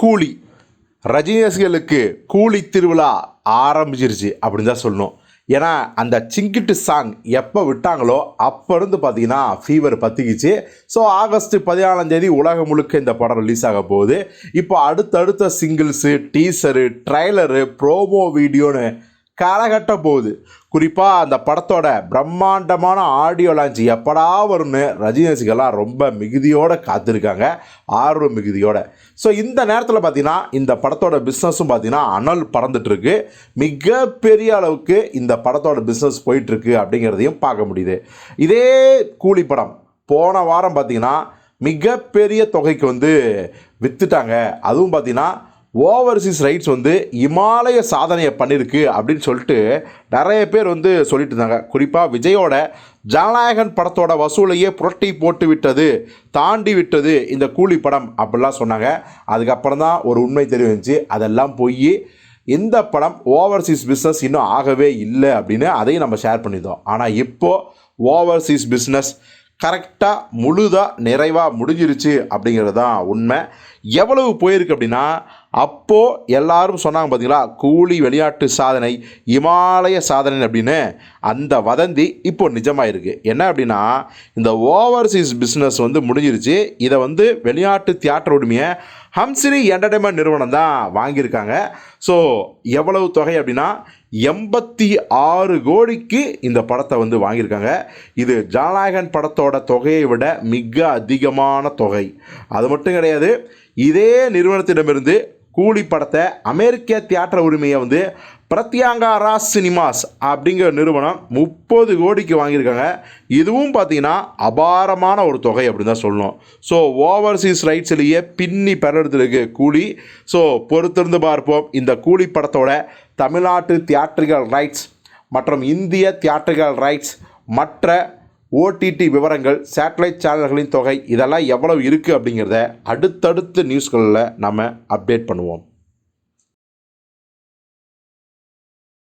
கூலி. ரஜினி கூலி திருவிழா ஆரம்பிச்சிருச்சு அப்படின்னு தான் சொல்லணும். ஏன்னா அந்த சிங்கிட்டு சாங் எப்போ விட்டாங்களோ அப்போ இருந்து பார்த்தீங்கன்னா ஃபீவர் பற்றிக்கிச்சு ஸோ ஆகஸ்ட் பதினாலாம் தேதி உலகம் முழுக்க இந்த படம் ரிலீஸ் ஆக போகுது. இப்போ அடுத்தடுத்த சிங்கிள்ஸு டீசரு ட்ரைலரு ப்ரோமோ வீடியோன்னு காலகட்ட போகுது குறிப்பாக அந்த படத்தோட பிரம்மாண்டமான ஆடியோ லான்ச் எப்படா வரும்னு ரஜினி ரசிகர்லாம் ரொம்ப மிகுதியோடு காத்திருக்காங்க. ஆர்வ மிகுதியோட. ஸோ இந்த நேரத்தில் பார்த்தீங்கன்னா இந்த படத்தோட பிஸ்னஸும் பார்த்தீங்கன்னா அனல் பறந்துட்டுருக்கு மிகப்பெரிய அளவுக்கு இந்த படத்தோட பிஸ்னஸ் போயிட்டுருக்கு அப்படிங்கிறதையும் பார்க்க முடியுது. இதே கூலி படம் போன வாரம் பார்த்தீங்கன்னா மிகப்பெரிய தொகைக்கு வந்து விற்றுட்டாங்க அதுவும் பார்த்தீங்கன்னா ஓவர்சீஸ் ரைட்ஸ் வந்து இமாலய சாதனையை பண்ணியிருக்கு அப்படின்னு சொல்லிட்டு நிறைய பேர் வந்து சொல்லிட்டு இருந்தாங்க. குறிப்பாக விஜயோட ஜனநாயகன் படத்தோட வசூலையே புரட்டி போட்டு விட்டது தாண்டி விட்டது இந்த கூலி படம் அப்படிலாம் சொன்னாங்க. அதுக்கப்புறம் தான் ஒரு உண்மை தெரிவிச்சு அதெல்லாம் போய் இந்த படம் ஓவர்சீஸ் பிஸ்னஸ் இன்னும் ஆகவே இல்லை அப்படின்னு அதையும் நம்ம ஷேர் பண்ணியிருந்தோம். ஆனால் இப்போது ஓவர்சீஸ் பிஸ்னஸ் கரெக்டாக முழுதாக நிறைவாக முடிஞ்சிருச்சு அப்படிங்கிறது தான் உண்மை. எவ்வளவு போயிருக்கு அப்படின்னா அப்போது எல்லாரும் சொன்னாங்க பார்த்தீங்களா கூலி வெளிநாட்டு சாதனை இமாலய சாதனை அப்படின்னு. அந்த வதந்தி இப்போ நிஜமாயிருக்கு. என்ன அப்படின்னா இந்த ஓவர்சீஸ் பிஸ்னஸ் வந்து முடிஞ்சிருச்சு. இதை வந்து வெளிநாட்டு தியேட்டர் உரிமையை ஹம்சினி என்டர்டைன்மெண்ட் நிறுவனம் தான் வாங்கியிருக்காங்க. ஸோ எவ்வளவு தொகை அப்படின்னா எண்பத்தி ஆறு கோடிக்கு இந்த படத்தை வந்து வாங்கியிருக்காங்க. இது ஜனநாயகன் படத்தோட தொகையை விட மிக அதிகமான தொகை. அது மட்டும் கிடையாது இதே நிறுவனத்திடமிருந்து கூலி படத்தை அமெரிக்க தியேட்டர் உரிமையை வந்து பிரத்யாங்கா சினிமாஸ் அப்படிங்கிற நிறுவனம் முப்பது கோடிக்கு வாங்கியிருக்காங்க. இதுவும் பார்த்தீங்கன்னா அபாரமான ஒரு தொகை அப்படின்னு தான் சொல்லணும். ஸோ ஓவர்சீஸ் ரைட்ஸ்லேயே பின்னி பெறறதுக்கு கூலி. ஸோ பொறுத்திருந்து பார்ப்போம். இந்த கூலி படத்தோட தமிழ்நாட்டு தியேட்டர்கள் ரைட்ஸ் மற்றும் இந்திய தியேட்டர்கள் ரைட்ஸ் மற்ற ஓடிடி விவரங்கள் சேட்டலைட் சேனல்களின் தொகை இதெல்லாம் எவ்வளவு இருக்குது அப்படிங்கிறத அடுத்தடுத்த நியூஸ்களில் நம்ம அப்டேட் பண்ணுவோம்.